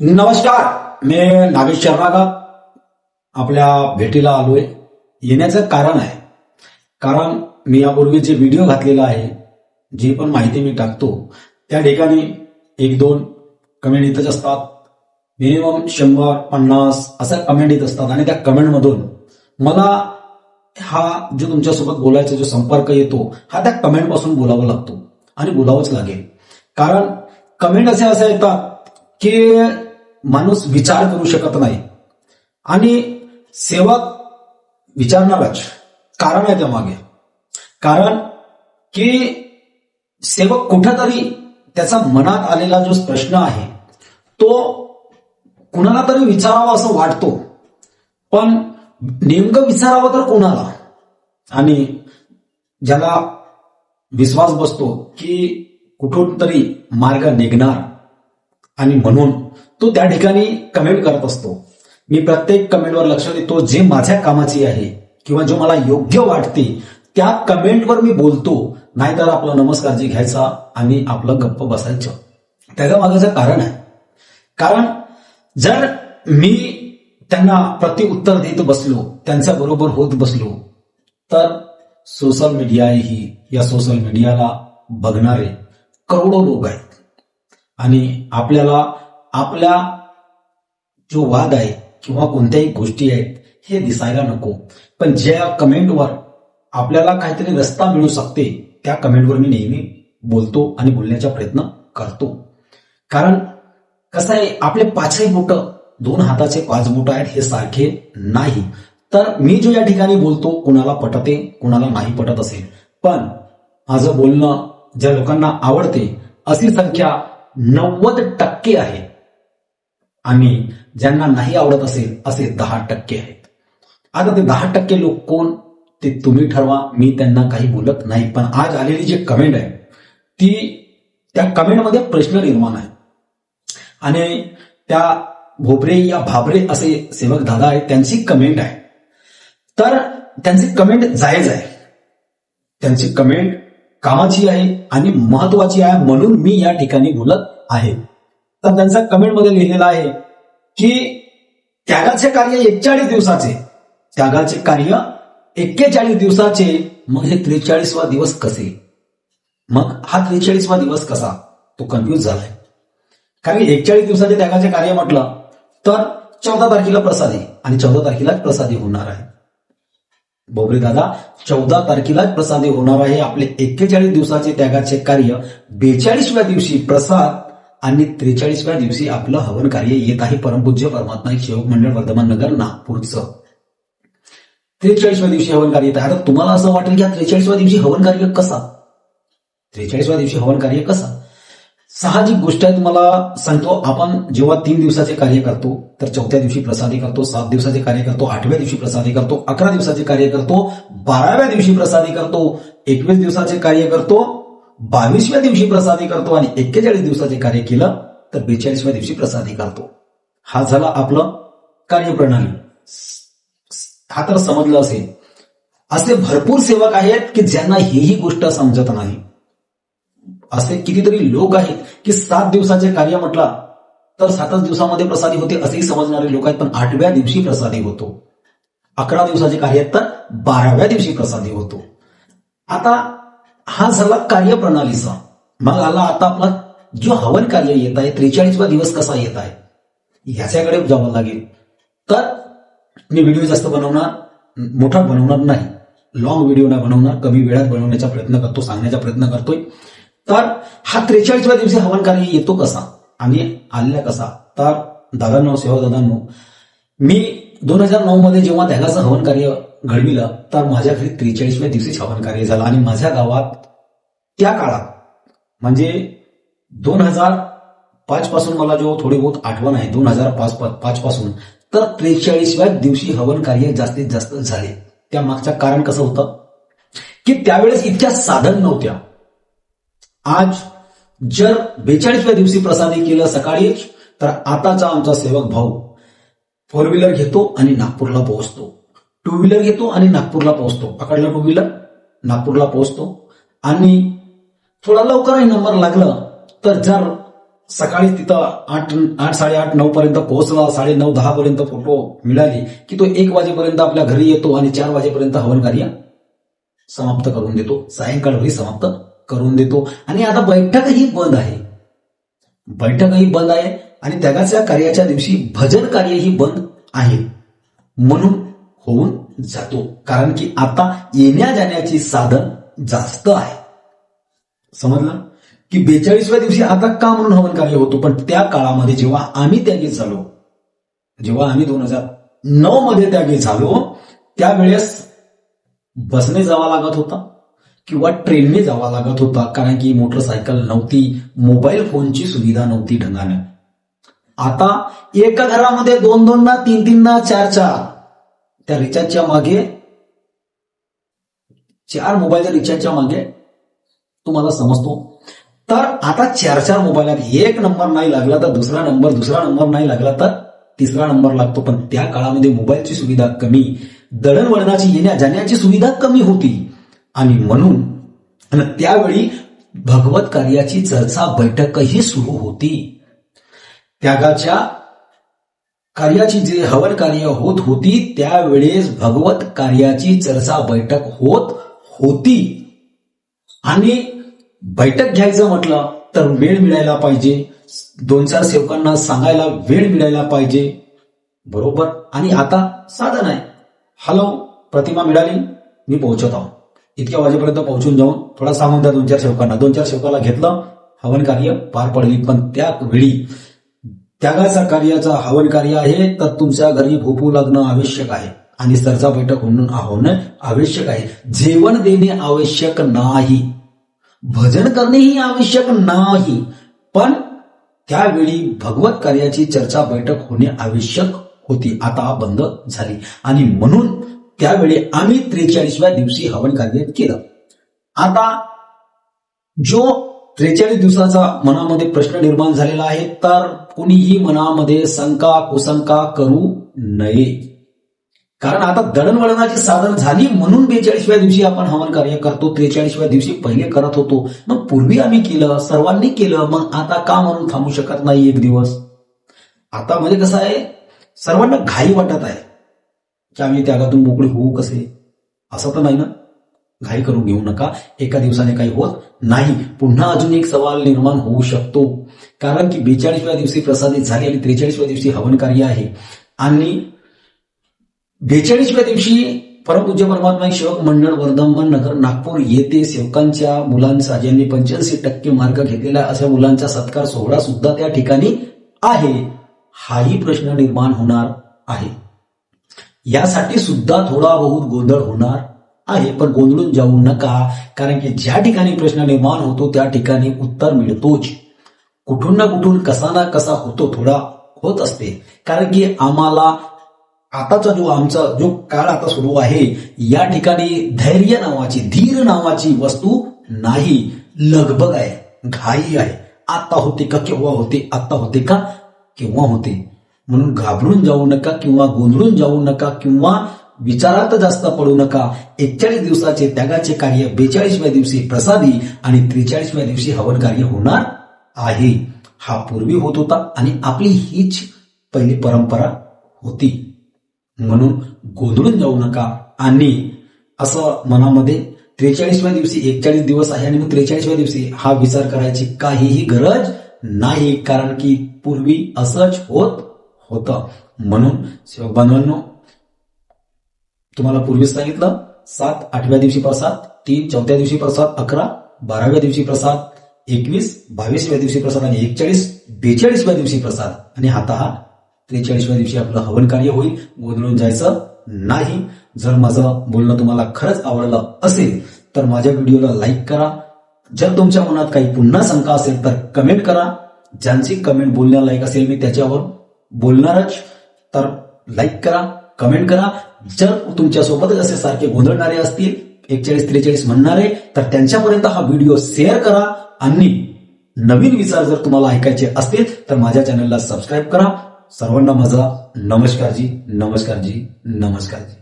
नमस्कार मी नागेश शर्मागा आपल्या भेटीला आलोय. येण्याचं कारण आहे. कारण मी यापूर्वी जे व्हिडिओ घातलेला आहे जी पण माहिती मी टाकतो त्या ठिकाणी एक दोन कमेंट येतच असतात. मिनिमम शंभर पन्नास असं कमेंट येत असतात. आणि त्या कमेंटमधून मला हा जो तुमच्यासोबत बोलायचा जो संपर्क येतो हा त्या कमेंटपासून बोलावा लागतो. आणि बोलावंच लागेल. कारण कमेंट असे असं येतात की माणूस विचार करू शकत नाही. आणि सेवक विचारणारच कारण आहे त्यामागे. कारण की सेवक कुठंतरी त्याचा मनात आलेला जो प्रश्न आहे तो कुणाला तरी विचारावा असं वाटतो. पण नेमकं विचारावं तर कोणाला? आणि ज्याला विश्वास बसतो की कुठून तरी मार्ग निघणार आणि म्हणून तो त्या ठिकाणी कमेंट करत असतो. मी प्रत्येक कमेंटवर लक्ष देतो. जे माझ्या कामाची आहे किंवा जो मला योग्य वाटते त्या कमेंटवर मी बोलतो. नाहीतर आपला नमस्कार जी घ्यायचा आणि आपलं गप्प बसायचं. त्याचं मागाचं कारण आहे. कारण जर मी त्यांना प्रतिउत्तर देत बसलो त्यांच्या बरोबर होत बसलो तर सोशल मीडिया ही या सोशल मीडियाला बघणारे करोडो लोक आहेत. आणि आपल्याला आपल्या जो वाद आहे किंवा कोणत्याही गोष्टी आहेत हे दिसायला नको. पण ज्या कमेंटवर आपल्याला काहीतरी रस्ता मिळू शकते त्या कमेंटवर मी नेहमी बोलतो आणि बोलण्याचा प्रयत्न करतो. कारण कसं आहे आपले पाचही बोट दोन हाताचे पाच बोट आहेत हे सारखे नाही. तर मी जो या ठिकाणी बोलतो कुणाला पटते कुणाला नाही पटत असेल. पण माझं बोलणं ज्या लोकांना आवडते अशी संख्या नव्वद टक्के आहे आणि ज्यांना नाही आवडत असेल असे दहा टक्के आहेत. आता ते दहा टक्के लोक कोण? ते तुम्ही ठरवा. मी त्यांना काही बोलत नाही. पण आज आलेली जी कमेंट आहे ती त्या कमेंटमध्ये प्रश्न निर्माण आहे आणि त्या भोबरे या भाबरे असे सेवक दादा आहेत त्यांची कमेंट आहे. तर त्यांची कमेंट जायज आहे. त्यांची कमेंट कामाची आहे आणि महत्वाची आहे म्हणून मी या ठिकाणी बोलत आहे. तर त्यांचा कमेंटमध्ये लिहिलेला आहे की त्यागाचे कार्य एकचाळीस दिवसाचे. त्यागाचे कार्य एक्केचाळीस दिवसाचे. मग हे त्रेचाळीसवा दिवस कसे? मग हा त्रेचाळीसवा दिवस कसा? तो कन्फ्यूज झालाय. कारण एकचाळीस दिवसाचे त्यागाचे कार्य म्हटलं तर चौदा तारखेला प्रसादी आणि चौदा तारखेलाच प्रसादी होणार आहे. भोबरे दादा चौदा तारखेलाच प्रसादी होणार आहे. आपले एक्केचाळीस दिवसाचे त्यागाचे कार्य बेचाळीसव्या दिवशी प्रसाद आणि त्रेचाळीसव्या दिवशी आपलं हवन कार्य येत आहे. परमपूज्य परमात्मा शिवक मंडळ वर्धमान नगर नागपूरचं. त्रेचाळीसव्या दिवशी हवन कार्य येत आहे. आता तुम्हाला असं वाटेल की त्रेचाळीसव्या दिवशी हवन कार्य कसा? त्रेचाळीसव्या दिवशी हवन कार्य कसा? साहजिक गोष्ट आहे तुम्हाला सांगतो आपण जेव्हा तीन दिवसाचे कार्य करतो तर चौथ्या दिवशी प्रसादी करतो सात दिवसाचे कार्य करतो आठव्या दिवशी प्रसादी करतो अकरा दिवसाचे कार्य करतो बाराव्या दिवशी प्रसादी करतो एकवीस दिवसाचे कार्य करतो बावीसव्या दिवशी प्रसादी करतो आणि एक्केचाळीस दिवसाचे कार्य केलं तर बेचाळीसव्या दिवशी प्रसादी करतो. हा झाला आपलं कार्यप्रणाली. हा तर समजलं असेल. असे भरपूर सेवक आहेत की ज्यांना ही गोष्ट समजत नाही. असे कितीतरी लोक आहेत की सात दिवसाचे कार्य म्हटला तर सातच दिवसामध्ये प्रसादी होते असेही समजणारे लोक आहेत पण आठव्या दिवशी प्रसादी होतो. अकरा दिवसाचे कार्य आहेत तर बाराव्या दिवशी प्रसादी होतो. आता हा झाला कार्यप्रणालीचा. मग आला आता आपला जो हवन कार्य येत आहे त्रेचाळीसवा दिवस कसा येत आहे ह्याच्याकडे जावं लागेल. तर मी व्हिडिओ जास्त बनवणार मोठा बनवणार नाही. लॉंग व्हिडिओ ना बनवणार कमी वेळात बनवण्याचा प्रयत्न करतो सांगण्याचा प्रयत्न करतोय. तर हा त्रेचाळीसव्या दिवशी हवन कार्य येतो कसा? आणि आलेला कसा? तर दादांनो सेवा दादांनो मी दोन हजार नऊ मध्ये जेव्हा ध्यानाचं हवन कार्य घडविलं तर माझ्या घरी त्रेचाळीसव्या दिवशीच हवन कार्य झालं. आणि माझ्या गावात त्या काळात म्हणजे दोन हजार पाच पासून मला जो थोडी बहुत आठवण आहे दोन हजार पाच पाच पासून तर त्रेचाळीसव्या दिवशी हवन कार्य जास्तीत जास्त झाले. त्या मागचं कारण कसं होतं? की त्यावेळेस इतक्या साधन नव्हत्या. आज जर बेचाळीसव्या दिवशी प्रसादी केलं सकाळीच तर आताचा आमचा सेवक भाऊ फोर व्हीलर घेतो आणि नागपूरला पोहोचतो. टू व्हीलर घेतो आणि नागपूरला पोहोचतो. पकडला टू व्हीलर नागपूरला पोहोचतो. आणि थोडा लवकरही नंबर लागलं तर जर सकाळी तिथं आठ आठ साडेआठ नऊ पर्यंत पोहोचला साडे नऊ दहा पर्यंत फोटो मिळाली की तो एक वाजेपर्यंत आपल्या घरी येतो आणि चार वाजेपर्यंत हवन कार्य समाप्त करून देतो. सायंकाळी समाप्त करून देतो. आणि आता बैठकही बंद आहे. बैठकही बंद आहे आणि त्यागाच्या कार्याच्या दिवशी भजन कार्यही बंद आहे. म्हणून होऊन जातो. कारण की आता येण्या जाण्याची साधन जास्त आहे. समजलं? की बेचाळीसव्या दिवशी आता का म्हणून हवन कार्य होतो? पण त्या काळामध्ये जेव्हा आम्ही त्यागी झालो जेव्हा आम्ही दोन हजार नऊ मध्ये त्यागी झालो त्यावेळेस बसने जावा लागत होता. किंवा ट्रेनने जावा लागत होता कारण की मोटरसायकल नव्हती मोबाईल फोनची सुविधा नव्हती ढंगाने. आता एका घरामध्ये दोन दोन ना तीन तीन ना चार चार त्या रिचार्जच्या मागे चार मोबाईलच्या रिचार्जच्या मागे तुम्हाला समजतो. तर आता चार चार मोबाईल आहेत एक नंबर नाही लागला तर दुसरा नंबर दुसरा नंबर नाही लागला तर तिसरा नंबर लागतो. पण त्या काळामध्ये मोबाईलची सुविधा कमी दळणवळणाची येण्या जाण्याची सुविधा कमी होती. आणि म्हणून आणि त्यावेळी भगवत कार्याची चर्चा बैठकही सुरू होती. त्यागाच्या कार्याची जे हवन कार्य होत होती त्यावेळेस भगवत कार्याची चर्चा बैठक होत होती. आणि बैठक घ्यायचं म्हटलं तर वेळ मिळायला पाहिजे. दोन चार सेवकांना सांगायला वेळ मिळायला पाहिजे. बरोबर? आणि आता साधन आहे. हॅलो प्रतिमा मिळाली? मी पोहोचत आहो. इतक्या वाजेपर्यंत पोहोचून जाऊन थोडा सांगून द्या दोन चार सेवकांना दोन चार सेवकाला घेतलं हवन कार्य पार पडली. पण त्या वेळी त्यागाचा कार्याचा हवन कार्य आहे तर तुमच्या घरी भोपू लागणं आवश्यक आहे. आणि सरचा बैठक होणं होणं आवश्यक आहे. जेवण देणे आवश्यक नाही. भजन करणेही आवश्यक नाही. पण त्यावेळी भगवत कार्याची चर्चा बैठक होणे आवश्यक होती. आता बंद झाली. आणि म्हणून त्यावेळी आम्ही त्रेचाळीसव्या दिवशी हवन कार्य केलं. आता जो त्रेचाळीस दिवसाचा मनामध्ये प्रश्न निर्माण झालेला आहे तर कुणीही मनामध्ये शंका कुशंका करू नये. कारण आता दळणवळणाची साधन झाली म्हणून बेचाळीसव्या दिवशी आपण हवन कार्य करतो त्रेचाळीसव्या दिवशी पहिले करत होतो. मग पूर्वी आम्ही केलं सर्वांनी केलं मग आता का म्हणून थांबू शकत नाही एक दिवस? आता म्हणजे कसं आहे सर्वांना घाई वाटत आहे. की आम्ही त्यागातून मोकळे होऊ कसे? असं तर नाही ना? घाई करून घेऊ नका. एका दिवसाने काही होत नाही. पुन्हा अजून एक सवाल निर्माण होऊ शकतो. कारण की बेचाळीसव्या दिवशी प्रसादित झाली आणि त्रेचाळीसव्या दिवशी हवन कार्य आहे. आणि बेचाळीसव्या दिवशी परमपूज्य परमात्मा सेवक मंडळ वर्धमान नगर नागपूर येथे सेवकांच्या मुलांचा ज्यांनी पंच्याऐंशी टक्के मार्ग घेतलेला अशा मुलांचा सत्कार सोहळा सुद्धा त्या ठिकाणी आहे. हाही प्रश्न निर्माण होणार आहे. यासाठी सुद्धा थोडा बहुत गोंधळ होणार आहे. पण गोंधळून जाऊ नका कारण की ज्या ठिकाणी प्रश्न निर्माण होतो त्या ठिकाणी उत्तर मिळतोच. कुठून ना कुठून कसा ना कसा होतो थोडा होत असते. कारण की आम्हाला आताचा जो आमचा जो काळ आता सुरू आहे या ठिकाणी धैर्य नावाची धीर नावाची वस्तू नाही. लगबग आहे घाई आहे. आता होते का केव्हा होते आता होते का केव्हा होते? म्हणून घाबरून जाऊ नका किंवा गोंधळून जाऊ नका किंवा विचारात जास्त पडू नका. एकचाळीस दिवसाचे त्यागाचे कार्य बेचाळीसव्या दिवशी प्रसादी आणि त्रेचाळीसव्या दिवशी हवन कार्य होणार आहे. हा पूर्वी होत होता आणि आपली हीच पहिली परंपरा होती. म्हणून गोंधळून जाऊ नका आणि असं मनामध्ये त्रेचाळीसव्या दिवशी एकचाळीस दिवस आहे आणि मग त्रेचाळीसव्या दिवशी हा विचार करायची काहीही गरज नाही. कारण की पूर्वी असंच होत होतं. म्हणून सेवक बांधवांनो तुम्हाला पूर्वीच सांगितलं सात आठव्या दिवशी प्रसाद तीन चौथ्या दिवशी प्रसाद अकरा बाराव्या दिवशी प्रसाद एकवीस बावीसव्या दिवशी प्रसाद आणि एकचाळीस बेचाळीसव्या दिवशी प्रसाद. आणि आता हा त्रेचाळीसव्या दिवशी आपलं हवन कार्य होईल गोंधळून जायचं नाही. जर माझं बोलणं तुम्हाला खरंच आवडलं असेल तर माझ्या व्हिडिओला लाईक करा. जर तुमच्या मनात काही पुन्हा शंका असेल तर कमेंट करा. ज्यांची कमेंट बोलण्यालायक असेल मी त्याच्यावर बोलणारच. तर लाईक करा कमेंट करा. जर तुमच्यासोबतच असे सारखे गोंधळणारे असतील एकचाळीस त्रेचाळीस म्हणणारे तर त्यांच्यापर्यंत हा व्हिडिओ शेअर करा. आणि नवीन विचार जर तुम्हाला ऐकायचे असतील तर माझ्या चॅनलला सबस्क्राईब करा. सर्वांना माझा नमस्कार जी नमस्कार जी नमस्कार जी.